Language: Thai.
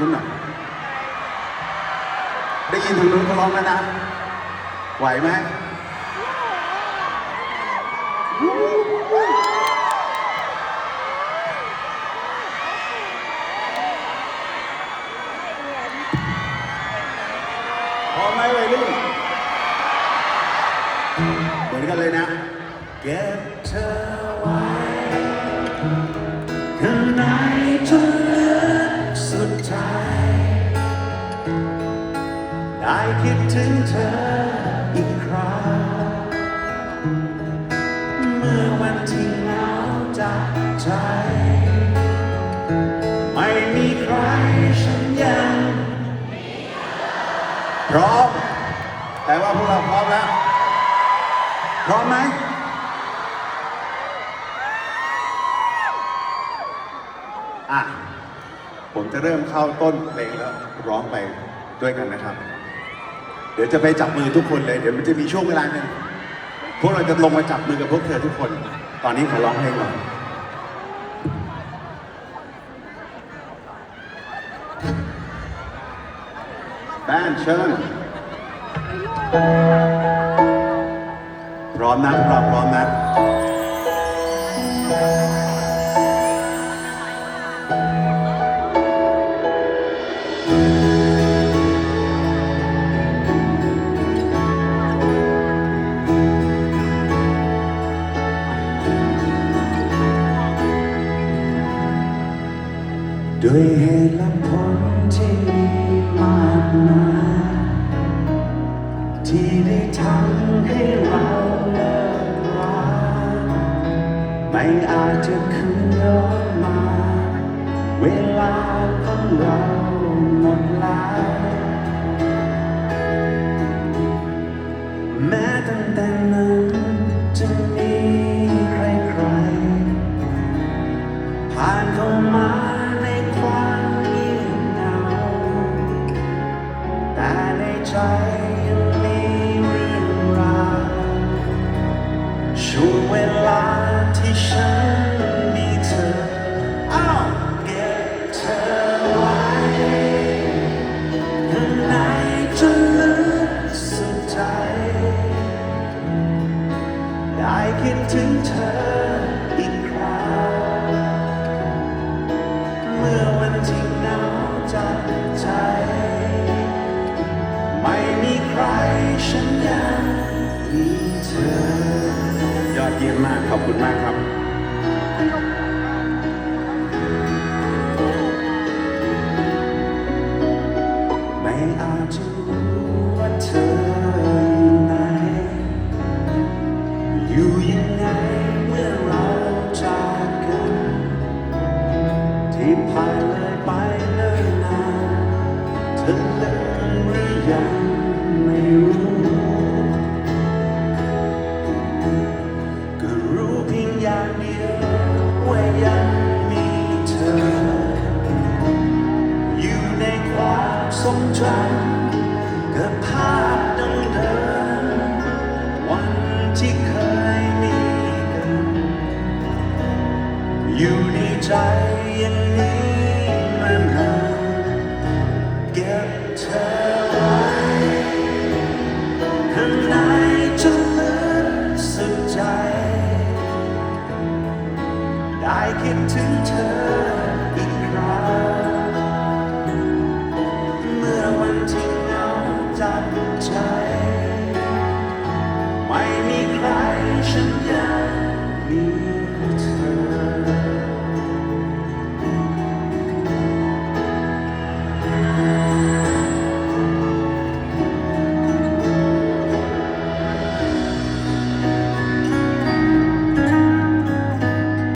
นู้นหน่อยได้ยินทางนู้นเขาร้องแล้วนะ ไหวไหมพร้อมไหมวัยรุ่นเหมือนกันเลยนะ เก็บเธอไว้ข้างใน ได้คิดถึงเธออีกครั้ง เมื่อวันที่เหงาจากใจ ไม่มีใครฉันยังพร้อม แต่ว่าพวกเราพร้อมแล้ว พร้อมไหมอะ ผมจะเริ่มเข้าต้นเพลงแล้วร้องไปด้วยกันนะครับ เดี๋ยวจะไปจับมือทุกคนเลย เดี๋ยวมันจะมีช่วงเวลาหนึ่งพวกเราจะลงมาจับมือกับพวกเธอทุกคน ตอนนี้ขอร้องเพลงก่อนแบนเชิญพร้อมนะพร้อมพร้อมนะ ด้วยเหตุและผลที่มีมากมายที่ได้ทำให้เราเลิกราไม่อาจจะคืนย้อนมา เวลาของเราายคิดถึงเธออีกคราวเมื่อวันที่เหงาจากใจ ไม่มีใครฉันยังมีเธอ ยอดเยี่ยมมากขอบคุณมากครับ รงจำเกับภาพดังเดิมวันที่เคยมีกัน อยู่ในใจยังนี้มันหาวเก็บเธอไว้ข้างในจนลืมสุดใจ ได้คิดถึงเธอ